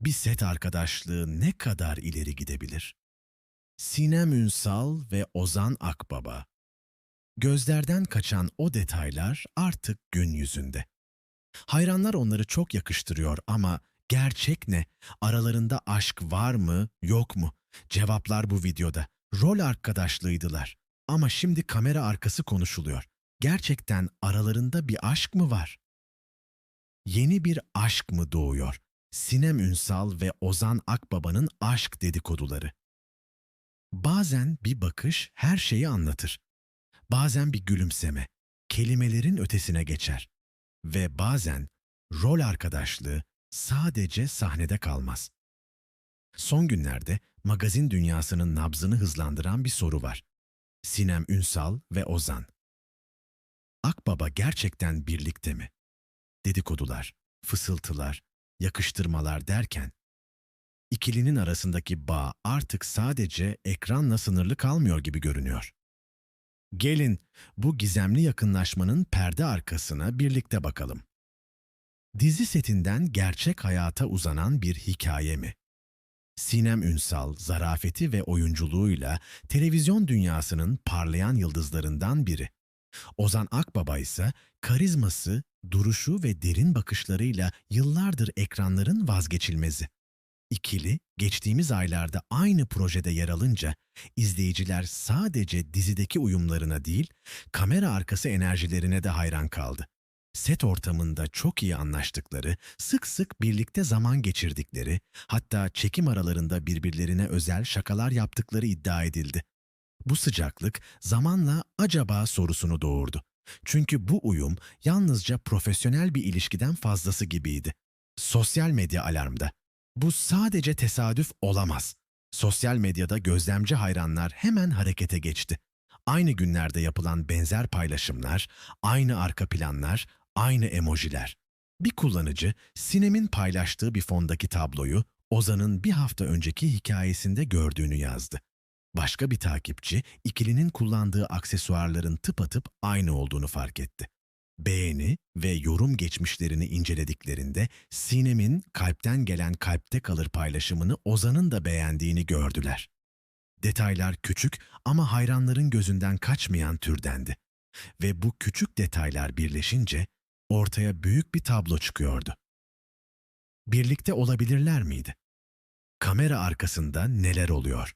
bir set arkadaşlığı ne kadar ileri gidebilir? Sinem Ünsal ve Ozan Akbaba. Gözlerden kaçan o detaylar artık gün yüzünde. Hayranlar onları çok yakıştırıyor ama gerçek ne? Aralarında aşk var mı, yok mu? Cevaplar bu videoda. Rol arkadaşlığıydılar. Ama şimdi kamera arkası konuşuluyor. Gerçekten aralarında bir aşk mı var? Yeni bir aşk mı doğuyor? Sinem Ünsal ve Ozan Akbaba'nın aşk dedikoduları. Bazen bir bakış her şeyi anlatır. Bazen bir gülümseme, kelimelerin ötesine geçer. Ve bazen rol arkadaşlığı sadece sahnede kalmaz. Son günlerde magazin dünyasının nabzını hızlandıran bir soru var. Sinem Ünsal ve Ozan. Akbaba gerçekten birlikte mi? Dedikodular, fısıltılar, yakıştırmalar derken ikilinin arasındaki bağ artık sadece ekranla sınırlı kalmıyor gibi görünüyor. Gelin bu gizemli yakınlaşmanın perde arkasına birlikte bakalım. Dizi setinden gerçek hayata uzanan bir hikaye mi? Sinem Ünsal, zarafeti ve oyunculuğuyla televizyon dünyasının parlayan yıldızlarından biri. Ozan Akbaba ise karizması, duruşu ve derin bakışlarıyla yıllardır ekranların vazgeçilmezi. İkili, geçtiğimiz aylarda aynı projede yer alınca izleyiciler sadece dizideki uyumlarına değil, kamera arkası enerjilerine de hayran kaldı. Set ortamında çok iyi anlaştıkları, sık sık birlikte zaman geçirdikleri, hatta çekim aralarında birbirlerine özel şakalar yaptıkları iddia edildi. Bu sıcaklık zamanla acaba sorusunu doğurdu. Çünkü bu uyum yalnızca profesyonel bir ilişkiden fazlası gibiydi. Sosyal medya alarmda. Bu sadece tesadüf olamaz. Sosyal medyada gözlemci hayranlar hemen harekete geçti. Aynı günlerde yapılan benzer paylaşımlar, aynı arka planlar, aynı emojiler. Bir kullanıcı Sinem'in paylaştığı bir fondaki tabloyu Ozan'ın bir hafta önceki hikayesinde gördüğünü yazdı. Başka bir takipçi ikilinin kullandığı aksesuarların tıpatıp aynı olduğunu fark etti. Beğeni ve yorum geçmişlerini incelediklerinde Sinem'in kalpten gelen kalpte kalır paylaşımını Ozan'ın da beğendiğini gördüler. Detaylar küçük ama hayranların gözünden kaçmayan türdendi. Ve bu küçük detaylar birleşince ortaya büyük bir tablo çıkıyordu. Birlikte olabilirler miydi? Kamera arkasında neler oluyor?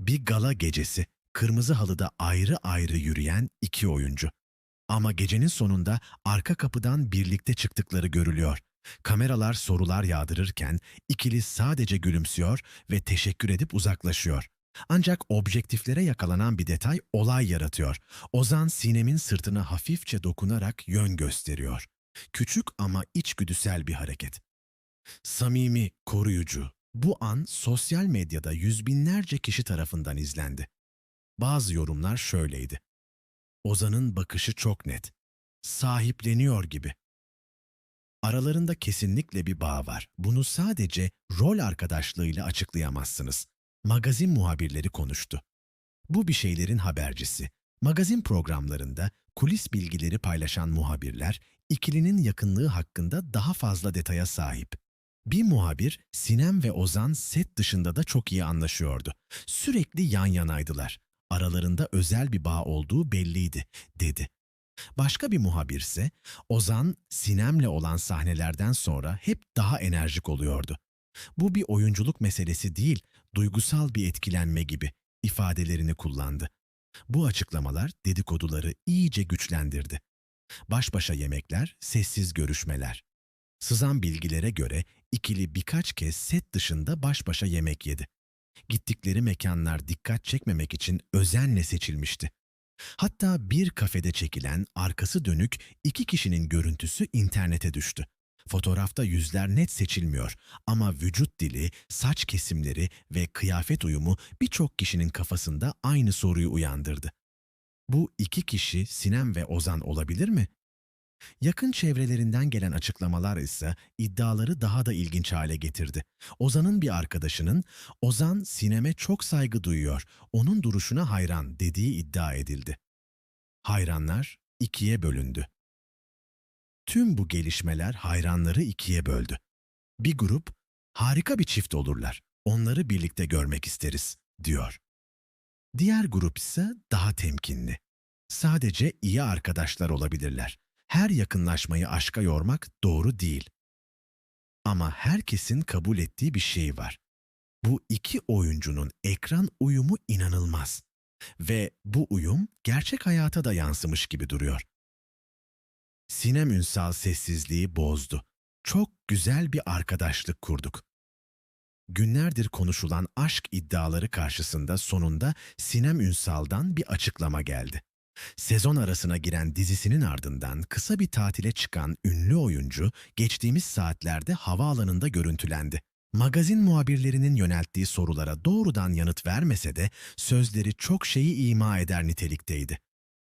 Bir gala gecesi, kırmızı halıda ayrı ayrı yürüyen iki oyuncu. Ama gecenin sonunda arka kapıdan birlikte çıktıkları görülüyor. Kameralar sorular yağdırırken ikili sadece gülümsüyor ve teşekkür edip uzaklaşıyor. Ancak objektiflere yakalanan bir detay olay yaratıyor. Ozan Sinem'in sırtına hafifçe dokunarak yön gösteriyor. Küçük ama içgüdüsel bir hareket. Samimi, koruyucu. Bu an sosyal medyada yüz binlerce kişi tarafından izlendi. Bazı yorumlar şöyleydi. Ozan'ın bakışı çok net. Sahipleniyor gibi. Aralarında kesinlikle bir bağ var. Bunu sadece rol arkadaşlığıyla açıklayamazsınız. Magazin muhabirleri konuştu. Bu bir şeylerin habercisi. Magazin programlarında kulis bilgileri paylaşan muhabirler ikilinin yakınlığı hakkında daha fazla detaya sahip. Bir muhabir Sinem ve Ozan set dışında da çok iyi anlaşıyordu. Sürekli yan yanaydılar. Aralarında özel bir bağ olduğu belliydi, dedi. Başka bir muhabir ise Ozan Sinem'le olan sahnelerden sonra hep daha enerjik oluyordu. Bu bir oyunculuk meselesi değil, duygusal bir etkilenme gibi ifadelerini kullandı. Bu açıklamalar dedikoduları iyice güçlendirdi. Baş başa yemekler, sessiz görüşmeler. Sızan bilgilere göre ikili birkaç kez set dışında baş başa yemek yedi. Gittikleri mekanlar dikkat çekmemek için özenle seçilmişti. Hatta bir kafede çekilen arkası dönük iki kişinin görüntüsü internete düştü. Fotoğrafta yüzler net seçilmiyor ama vücut dili, saç kesimleri ve kıyafet uyumu birçok kişinin kafasında aynı soruyu uyandırdı. Bu iki kişi Sinem ve Ozan olabilir mi? Yakın çevrelerinden gelen açıklamalar ise iddiaları daha da ilginç hale getirdi. Ozan'ın bir arkadaşının Ozan Sinem'e çok saygı duyuyor, onun duruşuna hayran dediği iddia edildi. Hayranlar ikiye bölündü. Tüm bu gelişmeler hayranları ikiye böldü. Bir grup Harika bir çift olurlar. Onları birlikte görmek isteriz, diyor. Diğer grup ise daha temkinli. Sadece iyi arkadaşlar olabilirler. Her yakınlaşmayı aşka yormak doğru değil. Ama herkesin kabul ettiği bir şey var. Bu iki oyuncunun ekran uyumu inanılmaz. Ve bu uyum gerçek hayata da yansımış gibi duruyor. Sinem Ünsal sessizliği bozdu. Çok güzel bir arkadaşlık kurduk. Günlerdir konuşulan aşk iddiaları karşısında sonunda Sinem Ünsal'dan bir açıklama geldi. Sezon arasına giren dizisinin ardından kısa bir tatile çıkan ünlü oyuncu geçtiğimiz saatlerde havaalanında görüntülendi. Magazin muhabirlerinin yönelttiği sorulara doğrudan yanıt vermese de sözleri çok şeyi ima eder nitelikteydi.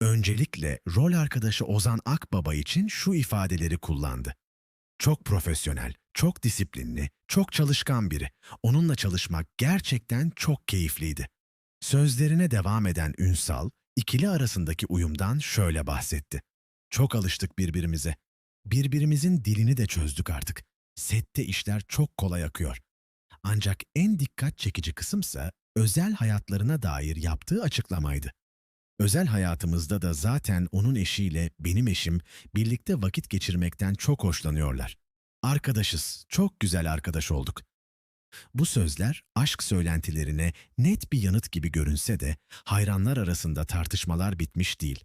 Öncelikle rol arkadaşı Ozan Akbaba için şu ifadeleri kullandı. Çok profesyonel, çok disiplinli, çok çalışkan biri. Onunla çalışmak gerçekten çok keyifliydi. Sözlerine devam eden Ünsal, ikili arasındaki uyumdan şöyle bahsetti. Çok alıştık birbirimize. Birbirimizin dilini de çözdük artık. Sette işler çok kolay akıyor. Ancak en dikkat çekici kısımsa özel hayatlarına dair yaptığı açıklamaydı. Özel hayatımızda da zaten onun eşiyle benim eşim birlikte vakit geçirmekten çok hoşlanıyorlar. Arkadaşız, çok güzel arkadaş olduk. Bu sözler aşk söylentilerine net bir yanıt gibi görünse de hayranlar arasında tartışmalar bitmiş değil.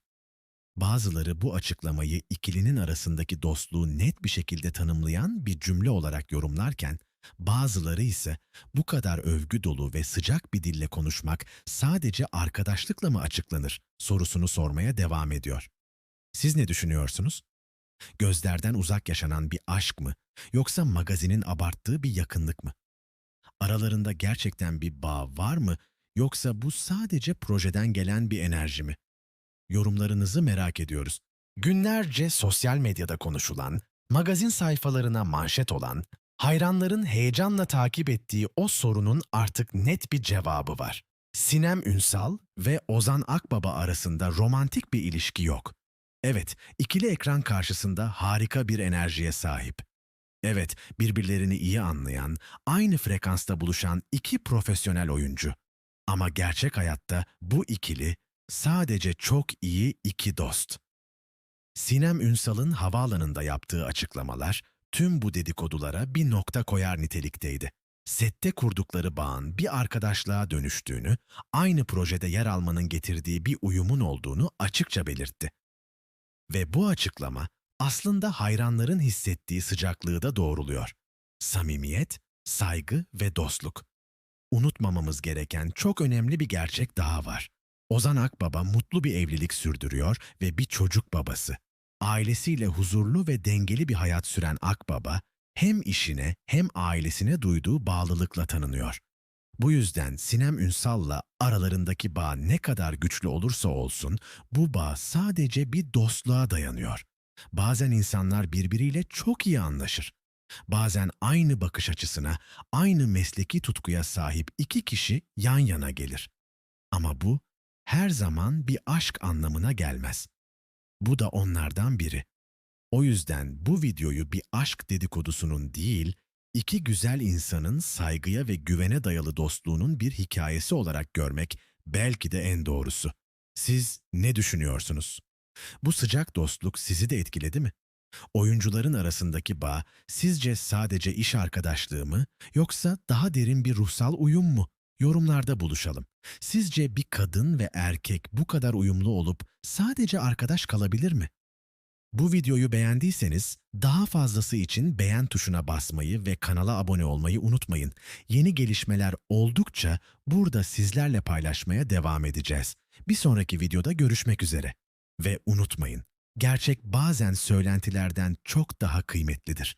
Bazıları bu açıklamayı ikilinin arasındaki dostluğu net bir şekilde tanımlayan bir cümle olarak yorumlarken, bazıları ise bu kadar övgü dolu ve sıcak bir dille konuşmak sadece arkadaşlıkla mı açıklanır sorusunu sormaya devam ediyor. Siz ne düşünüyorsunuz? Gözlerden uzak yaşanan bir aşk mı yoksa magazinin abarttığı bir yakınlık mı? Aralarında gerçekten bir bağ var mı yoksa bu sadece projeden gelen bir enerji mi? Yorumlarınızı merak ediyoruz. Günlerce sosyal medyada konuşulan, magazin sayfalarına manşet olan, hayranların heyecanla takip ettiği o sorunun artık net bir cevabı var. Sinem Ünsal ve Ozan Akbaba arasında romantik bir ilişki yok. Evet, ikili ekran karşısında harika bir enerjiye sahip. Evet, birbirlerini iyi anlayan, aynı frekansta buluşan iki profesyonel oyuncu. Ama gerçek hayatta bu ikili sadece çok iyi iki dost. Sinem Ünsal'ın havaalanında yaptığı açıklamalar tüm bu dedikodulara bir nokta koyar nitelikteydi. Sette kurdukları bağın bir arkadaşlığa dönüştüğünü, aynı projede yer almanın getirdiği bir uyumun olduğunu açıkça belirtti. Ve bu açıklama aslında hayranların hissettiği sıcaklığı da doğruluyor. Samimiyet, saygı ve dostluk. Unutmamamız gereken çok önemli bir gerçek daha var. Ozan Akbaba mutlu bir evlilik sürdürüyor ve bir çocuk babası. Ailesiyle huzurlu ve dengeli bir hayat süren Akbaba, hem işine hem ailesine duyduğu bağlılıkla tanınıyor. Bu yüzden Sinem Ünsal'la aralarındaki bağ ne kadar güçlü olursa olsun, bu bağ sadece bir dostluğa dayanıyor. Bazen insanlar birbiriyle çok iyi anlaşır. Bazen aynı bakış açısına, aynı mesleki tutkuya sahip iki kişi yan yana gelir. Ama bu her zaman bir aşk anlamına gelmez. Bu da onlardan biri. O yüzden bu videoyu bir aşk dedikodusunun değil, iki güzel insanın saygıya ve güvene dayalı dostluğunun bir hikayesi olarak görmek belki de en doğrusu. Siz ne düşünüyorsunuz? Bu sıcak dostluk sizi de etkiledi mi? Oyuncuların arasındaki bağ sizce sadece iş arkadaşlığı mı yoksa daha derin bir ruhsal uyum mu? Yorumlarda buluşalım. Sizce bir kadın ve erkek bu kadar uyumlu olup sadece arkadaş kalabilir mi? Bu videoyu beğendiyseniz daha fazlası için beğen tuşuna basmayı ve kanala abone olmayı unutmayın. Yeni gelişmeler oldukça burada sizlerle paylaşmaya devam edeceğiz. Bir sonraki videoda görüşmek üzere. Ve unutmayın, gerçek bazen söylentilerden çok daha kıymetlidir.